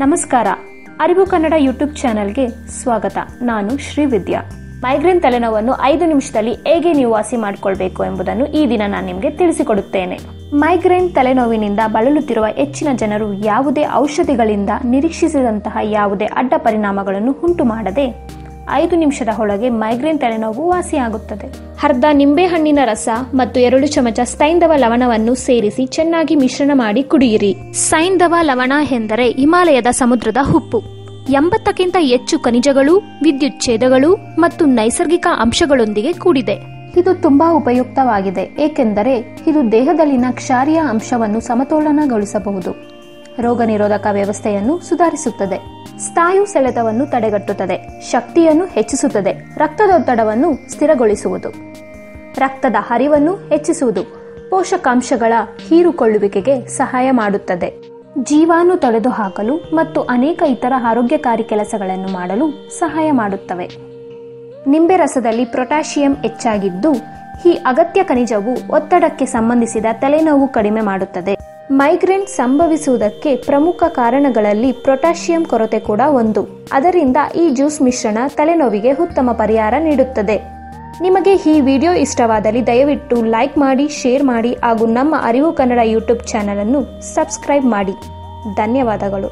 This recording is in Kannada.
ನಮಸ್ಕಾರ. ಅರಿವು ಕನ್ನಡ ಯೂಟ್ಯೂಬ್ ಚಾನೆಲ್ಗೆ ಸ್ವಾಗತ. ನಾನು ಶ್ರೀವಿದ್ಯಾ ಮೈಗ್ರೇನ್ ತಲೆನೋವನ್ನು ಐದು ನಿಮಿಷದಲ್ಲಿ ಹೇಗೆ ನೀವು ವಾಸಿ ಮಾಡಿಕೊಳ್ಬೇಕು ಎಂಬುದನ್ನು ಈ ದಿನ ನಾನು ನಿಮಗೆ ತಿಳಿಸಿಕೊಡುತ್ತೇನೆ. ಮೈಗ್ರೇನ್ ತಲೆನೋವಿನಿಂದ ಬಳಲುತ್ತಿರುವ ಹೆಚ್ಚಿನ ಜನರು ಯಾವುದೇ ಔಷಧಿಗಳಿಂದ ನಿರೀಕ್ಷಿಸಿದಂತಹ ಯಾವುದೇ ಅಡ್ಡ ಪರಿಣಾಮಗಳನ್ನು ಉಂಟು ಮಾಡದೆ ಐದು ನಿಮಿಷದ ಒಳಗೆ ಮೈಗ್ರೇನ್ ತಲೆನೋವು ವಾಸಿಯಾಗುತ್ತದೆ. ಅರ್ಧ ನಿಂಬೆಹಣ್ಣಿನ ರಸ ಮತ್ತು ಎರಡು ಚಮಚ ಸೈಂಧವ ಲವಣವನ್ನು ಸೇರಿಸಿ ಚೆನ್ನಾಗಿ ಮಿಶ್ರಣ ಮಾಡಿ ಕುಡಿಯಿರಿ. ಸೈಂಧವ ಲವಣ ಎಂದರೆ ಹಿಮಾಲಯದ ಸಮುದ್ರದ ಉಪ್ಪು. ಎಂಬತ್ತಕ್ಕಿಂತ ಹೆಚ್ಚು ಖನಿಜಗಳು ವಿದ್ಯುಚ್ಛೇದಗಳು ಮತ್ತು ನೈಸರ್ಗಿಕ ಅಂಶಗಳೊಂದಿಗೆ ಕೂಡಿದೆ. ಇದು ತುಂಬಾ ಉಪಯುಕ್ತವಾಗಿದೆ ಏಕೆಂದರೆ ಇದು ದೇಹದಲ್ಲಿನ ಕ್ಷಾರಿಯ ಅಂಶವನ್ನು ಸಮತೋಲನಗೊಳಿಸಬಹುದು. ರೋಗ ನಿರೋಧಕ ವ್ಯವಸ್ಥೆಯನ್ನು ಸುಧಾರಿಸುತ್ತದೆ. ಸ್ಥಾಯು ಸೆಳೆತವನ್ನು ತಡೆಗಟ್ಟುತ್ತದೆ. ಶಕ್ತಿಯನ್ನು ಹೆಚ್ಚಿಸುತ್ತದೆ. ರಕ್ತದೊತ್ತಡವನ್ನು ಸ್ಥಿರಗೊಳಿಸುವುದು. ರಕ್ತದ ಹರಿವನ್ನು ಹೆಚ್ಚಿಸುವುದು ಪೋಷಕಾಂಶಗಳ ಹೀರುಕೊಳ್ಳುವಿಕೆಗೆ ಸಹಾಯ ಮಾಡುತ್ತದೆ. ಜೀವಾಣು ತೊಡೆದುಹಾಕಲು ಮತ್ತು ಅನೇಕ ಇತರ ಆರೋಗ್ಯಕಾರಿ ಕೆಲಸಗಳನ್ನು ಮಾಡಲು ಸಹಾಯ ಮಾಡುತ್ತವೆ. ನಿಂಬೆ ರಸದಲ್ಲಿ ಪೊಟ್ಯಾಷಿಯಂ ಹೆಚ್ಚಾಗಿದ್ದು, ಈ ಅಗತ್ಯ ಖನಿಜವು ಒತ್ತಡಕ್ಕೆ ಸಂಬಂಧಿಸಿದ ತಲೆನೋವು ಕಡಿಮೆ ಮಾಡುತ್ತದೆ. ಮೈಗ್ರೇನ್ ಸಂಭವಿಸುವುದಕ್ಕೆ ಪ್ರಮುಖ ಕಾರಣಗಳಲ್ಲಿ ಪೊಟ್ಯಾಷಿಯಂ ಕೊರತೆ ಕೂಡ ಒಂದು. ಅದರಿಂದ ಈ ಜ್ಯೂಸ್ ಮಿಶ್ರಣ ತಲೆನೋವಿಗೆ ಉತ್ತಮ ಪರಿಹಾರ ನೀಡುತ್ತದೆ. ನಿಮಗೆ ಈ ವಿಡಿಯೋ ಇಷ್ಟವಾದಲ್ಲಿ ದಯವಿಟ್ಟು ಲೈಕ್ ಮಾಡಿ, ಶೇರ್ ಮಾಡಿ ಹಾಗೂ ನಮ್ಮ ಅರಿವು ಕನ್ನಡ ಯೂಟ್ಯೂಬ್ ಚಾನಲನ್ನು ಸಬ್ಸ್ಕ್ರೈಬ್ ಮಾಡಿ. ಧನ್ಯವಾದಗಳು.